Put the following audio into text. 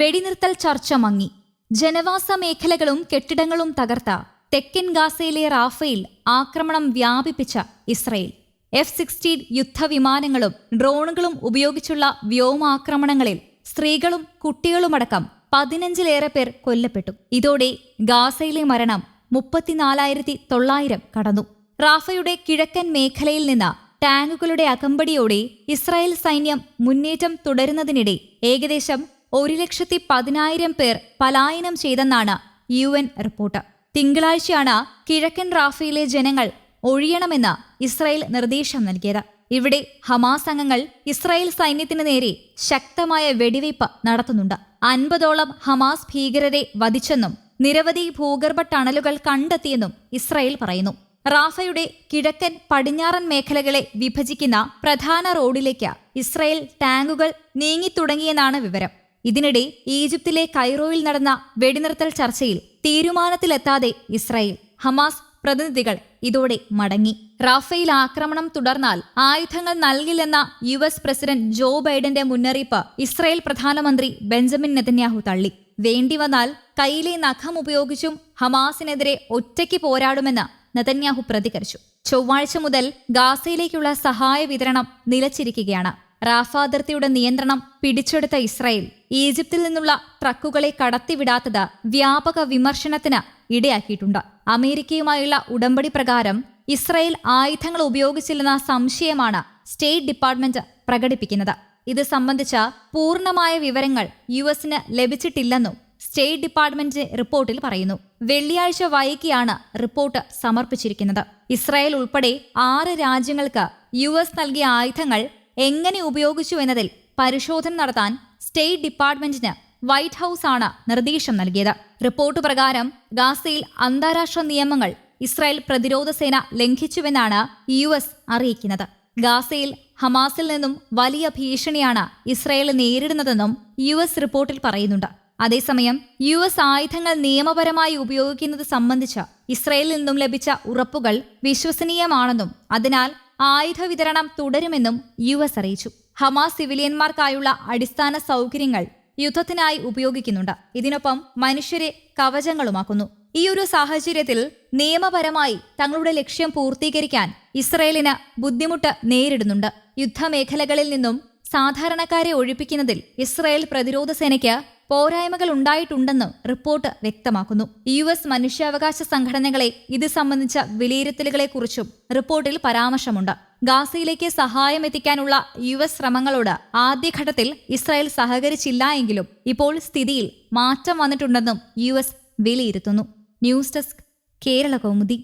വെടിനിർത്തൽ ചർച്ച മങ്ങി. ജനവാസ മേഖലകളും കെട്ടിടങ്ങളും തകർത്ത തെക്കൻ ഗാസയിലെ റാഫയിൽ ആക്രമണം വ്യാപിപ്പിച്ച ഇസ്രയേൽ. എഫ് സിക്സ്റ്റീൻ യുദ്ധവിമാനങ്ങളും ഡ്രോണുകളും ഉപയോഗിച്ചുള്ള വ്യോമാക്രമണങ്ങളിൽ സ്ത്രീകളും കുട്ടികളുമടക്കം പതിനഞ്ചിലേറെ പേർ കൊല്ലപ്പെട്ടു. ഇതോടെ ഗാസയിലെ മരണം മുപ്പത്തിനാലായിരത്തി തൊള്ളായിരം കടന്നു. റാഫയുടെ കിഴക്കൻ മേഖലയിൽ നിന്ന് ടാങ്കുകളുടെ അകമ്പടിയോടെ ഇസ്രായേൽ സൈന്യം മുന്നേറ്റം തുടരുന്നതിനിടെ ഏകദേശം ഒരു ലക്ഷത്തി പതിനായിരം പേർ പലായനം ചെയ്തെന്നാണ് യു എൻ റിപ്പോർട്ട്. തിങ്കളാഴ്ചയാണ് കിഴക്കൻ റാഫയിലെ ജനങ്ങൾ ഒഴിയണമെന്ന് ഇസ്രായേൽ നിർദ്ദേശം നൽകിയത്. ഇവിടെ ഹമാസ് അംഗങ്ങൾ ഇസ്രായേൽ സൈന്യത്തിന് നേരെ ശക്തമായ വെടിവയ്പ് നടത്തുന്നുണ്ട്. അൻപതോളം ഹമാസ് ഭീകരരെ വധിച്ചെന്നും നിരവധി ഭൂഗർഭ ടണലുകൾ കണ്ടെത്തിയെന്നും ഇസ്രായേൽ പറയുന്നു. റാഫയുടെ കിഴക്കൻ പടിഞ്ഞാറൻ മേഖലകളെ വിഭജിക്കുന്ന പ്രധാന റോഡിലേക്ക് ഇസ്രായേൽ ടാങ്കുകൾ നീങ്ങിത്തുടങ്ങിയെന്നാണ് വിവരം. ഇതിനിടെ ഈജിപ്തിലെ കൈറോയിൽ നടന്ന വെടിനിർത്തൽ ചർച്ചയിൽ തീരുമാനത്തിലെത്താതെ ഇസ്രായേൽ ഹമാസ് പ്രതിനിധികൾ ഇതോടെ മടങ്ങി. റാഫേൽ ആക്രമണം തുടർന്നാൽ ആയുധങ്ങൾ നൽകില്ലെന്ന യു എസ് പ്രസിഡന്റ് ജോ ബൈഡന്റെ മുന്നറിയിപ്പ് ഇസ്രായേൽ പ്രധാനമന്ത്രി ബെഞ്ചമിൻ നെതന്യാഹു തള്ളി. വേണ്ടിവന്നാൽ കയ്യിലെ നഖം ഉപയോഗിച്ചും ഹമാസിനെതിരെ ഒറ്റയ്ക്ക് പോരാടുമെന്ന് നെതന്യാഹു പ്രതികരിച്ചു. ചൊവ്വാഴ്ച മുതൽ ഗാസയിലേക്കുള്ള സഹായ വിതരണം നിലച്ചിരിക്കുകയാണ്. റാഫ അതിർത്തിയുടെ നിയന്ത്രണം പിടിച്ചെടുത്ത ഇസ്രായേൽ ഈജിപ്തിൽ നിന്നുള്ള ട്രക്കുകളെ കടത്തിവിടാത്തത് വ്യാപക വിമർശനത്തിന് ഇടയാക്കിയിട്ടുണ്ട്. അമേരിക്കയുമായുള്ള ഉടമ്പടി പ്രകാരം ഇസ്രായേൽ ആയുധങ്ങൾ ഉപയോഗിച്ചില്ലെന്ന സംശയമാണ് സ്റ്റേറ്റ് ഡിപ്പാർട്ട്മെന്റ് പ്രകടിപ്പിക്കുന്നത്. ഇത് സംബന്ധിച്ച പൂർണമായ വിവരങ്ങൾ യു എസിന് ലഭിച്ചിട്ടില്ലെന്നും സ്റ്റേറ്റ് ഡിപ്പാർട്ട്മെന്റ് റിപ്പോർട്ടിൽ പറയുന്നു. വെള്ളിയാഴ്ച വൈകിയാണ് റിപ്പോർട്ട് സമർപ്പിച്ചിരിക്കുന്നത്. ഇസ്രായേൽ ഉൾപ്പെടെ ആറ് രാജ്യങ്ങൾക്ക് യു എസ് നൽകിയ ആയുധങ്ങൾ എങ്ങനെ ഉപയോഗിച്ചു എന്നതിൽ പരിശോധന നടത്താൻ സ്റ്റേറ്റ് ഡിപ്പാർട്ട്മെന്റിന് വൈറ്റ് ഹൌസ് ആണ് നിർദ്ദേശം നൽകിയത്. റിപ്പോർട്ട് പ്രകാരം ഗാസയിൽ അന്താരാഷ്ട്ര നിയമങ്ങൾ ഇസ്രായേൽ പ്രതിരോധ സേന ലംഘിച്ചുവെന്നാണ് യു എസ് അറിയിക്കുന്നത്. ഗാസയിൽ ഹമാസിൽ നിന്നും വലിയ ഭീഷണിയാണ് ഇസ്രായേൽ നേരിടുന്നതെന്നും യു എസ് റിപ്പോർട്ടിൽ പറയുന്നുണ്ട്. അതേസമയം യു എസ് ആയുധങ്ങൾ നിയമപരമായി ഉപയോഗിക്കുന്നത് സംബന്ധിച്ച് ഇസ്രയേലിൽ നിന്നും ലഭിച്ച ഉറപ്പുകൾ വിശ്വസനീയമാണെന്നും അതിനാൽ ആയുധ വിതരണം തുടരുമെന്നും യു എസ് അറിയിച്ചു. ഹമാസ് സിവിലിയന്മാർക്കായുള്ള അടിസ്ഥാന സൗകര്യങ്ങൾ യുദ്ധത്തിനായി ഉപയോഗിക്കുന്നുണ്ട്. ഇതിനൊപ്പം മനുഷ്യരെ കവചങ്ങളുമാക്കുന്നു. ഈ ഒരു സാഹചര്യത്തിൽ നിയമപരമായി തങ്ങളുടെ ലക്ഷ്യം പൂർത്തീകരിക്കാൻ ഇസ്രയേലിന് ബുദ്ധിമുട്ട് നേരിടുന്നുണ്ട്. യുദ്ധമേഖലകളിൽ നിന്നും സാധാരണക്കാരെ ഒഴിപ്പിക്കുന്നതിൽ ഇസ്രായേൽ പ്രതിരോധ സേനയ്ക്ക് പോരായ്മകൾ ഉണ്ടായിട്ടുണ്ടെന്ന് റിപ്പോർട്ട് വ്യക്തമാക്കുന്നു. യു എസ് മനുഷ്യാവകാശ സംഘടനകളെ ഇത് സംബന്ധിച്ച വിലയിരുത്തലുകളെക്കുറിച്ചും റിപ്പോർട്ടിൽ പരാമർശമുണ്ട്. ഗാസയിലേക്ക് സഹായം എത്തിക്കാനുള്ള യു എസ് ശ്രമങ്ങളോട് ആദ്യഘട്ടത്തിൽ ഇസ്രായേൽ സഹകരിച്ചില്ല എങ്കിലും ഇപ്പോൾ സ്ഥിതിയിൽ മാറ്റം വന്നിട്ടുണ്ടെന്നും യു എസ് വിലയിരുത്തുന്നു. News desk Kerala Kaumudi